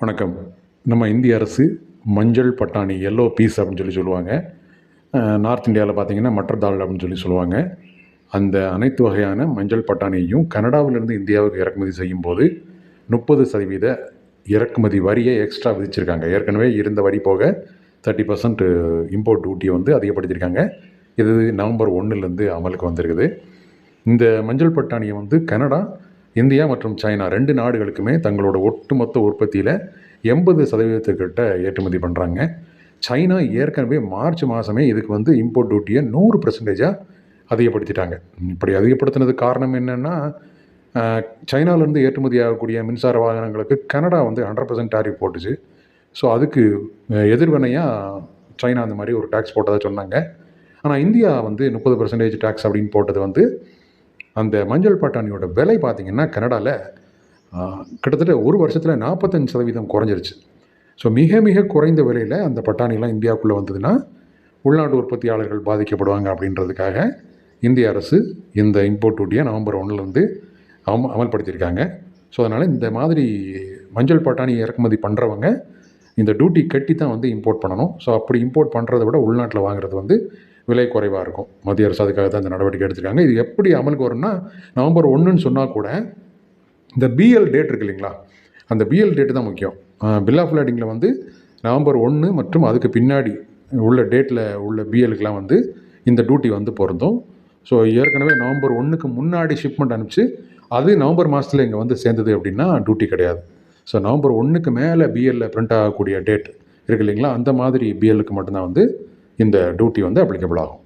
வணக்கம். நம்ம இந்திய அரசு மஞ்சள் பட்டாணி எல்லோ பீஸ் அப்படின்னு சொல்லி சொல்லுவாங்க. நார்த் இந்தியாவில் பார்த்தீங்கன்னா மற்ற தாள் அப்படின்னு சொல்லி சொல்லுவாங்க. அந்த அனைத்து வகையான மஞ்சள் பட்டாணியையும் கனடாவிலிருந்து இந்தியாவுக்கு இறக்குமதி செய்யும்போது முப்பது சதவீத இறக்குமதி வரியை எக்ஸ்ட்ரா விதிச்சிருக்காங்க. ஏற்கனவே இருந்த வரி போக தேர்ட்டி பர்சன்ட் இம்போர்ட் டியூட்டியை வந்து அதிகப்படுத்தியிருக்காங்க. இது நவம்பர் ஒன்றுலேருந்து அமலுக்கு வந்திருக்குது. இந்த மஞ்சள் பட்டாணியை வந்து கனடா இந்தியா மற்றும் சைனா ரெண்டு நாடுகளுக்குமே தங்களோட ஒட்டுமொத்த உற்பத்தியில் எண்பது சதவீதத்துக்கிட்ட ஏற்றுமதி பண்ணுறாங்க சைனா ஏற்கனவே மார்ச் மாதமே இதுக்கு வந்து இம்போர்ட் டியூட்டியை நூறு பர்சன்டேஜாக அதிகப்படுத்திட்டாங்க. இப்படி அதிகப்படுத்தினதுக்கு காரணம் என்னென்னா சைனாலேருந்து ஏற்றுமதி ஆகக்கூடிய மின்சார வாகனங்களுக்கு கனடா வந்து ஹண்ட்ரட் பர்சன்ட் டாரிஃப் போட்டுச்சு. ஸோ அதுக்கு எதிர்வினையாக சைனா அந்த மாதிரி ஒரு டேக்ஸ் போட்டதாக சொன்னாங்க. ஆனால் இந்தியா வந்து முப்பது பர்சன்டேஜ் டேக்ஸ் அப்படின்னு போட்டது வந்து அந்த மஞ்சள் பட்டாணியோட விலை பார்த்திங்கன்னா கனடாவில் கிட்டத்தட்ட ஒரு வருஷத்தில் நாற்பத்தஞ்சு சதவீதம் குறைஞ்சிருச்சு. ஸோ மிக மிக குறைந்த விலையில் அந்த பட்டாணிலாம் இந்தியாவுக்குள்ளே வந்ததுன்னா உள்நாட்டு உற்பத்தியாளர்கள் பாதிக்கப்படுவாங்க அப்படின்றதுக்காக இந்திய அரசு இந்த இம்போர்ட் டூட்டியை நவம்பர் ஒன்றுலேருந்து அம் அமல்படுத்தியிருக்காங்க. ஸோ அதனால் இந்த மாதிரி மஞ்சள் பட்டாணி இறக்குமதி பண்ணுறவங்க இந்த டியூட்டி கட்டி தான் வந்து இம்போர்ட் பண்ணணும். ஸோ அப்படி இம்போர்ட் பண்ணுறத விட உள்நாட்டில் வாங்குறது வந்து விலை குறைவாக இருக்கும். மத்திய அரசு அதுக்காக தான் இந்த நடவடிக்கை எடுத்திருக்காங்க. இது எப்படி அமலுக்கு வரும்னா நவம்பர் ஒன்றுன்னு சொன்னால் கூட இந்த பிஎல் டேட் இருக்கு இல்லைங்களா? அந்த பிஎல் டேட்டு தான் முக்கியம். பில் ஆஃப் லேடிங்கில் வந்து நவம்பர் ஒன்று மற்றும் அதுக்கு பின்னாடி உள்ள டேட்டில் உள்ள பிஎலுக்கெலாம் வந்து இந்த டியூட்டி வந்து பொருந்தும். ஸோ ஏற்கனவே நவம்பர் ஒன்றுக்கு முன்னாடி ஷிப்மெண்ட் அனுப்பிச்சு அது நவம்பர் மாதத்தில் இங்கே வந்து சேர்ந்தது அப்படின்னா டியூட்டி கிடையாது. ஸோ நவம்பர் ஒன்றுக்கு மேலே பிஎல்ல பிரிண்ட் ஆகக்கூடிய டேட் இருக்கு இல்லைங்களா? அந்த மாதிரி பிஎல்லுக்கு மட்டும்தான் வந்து இந்த டியூட்டி வந்து அப்ளிகபிள் ஆகும்.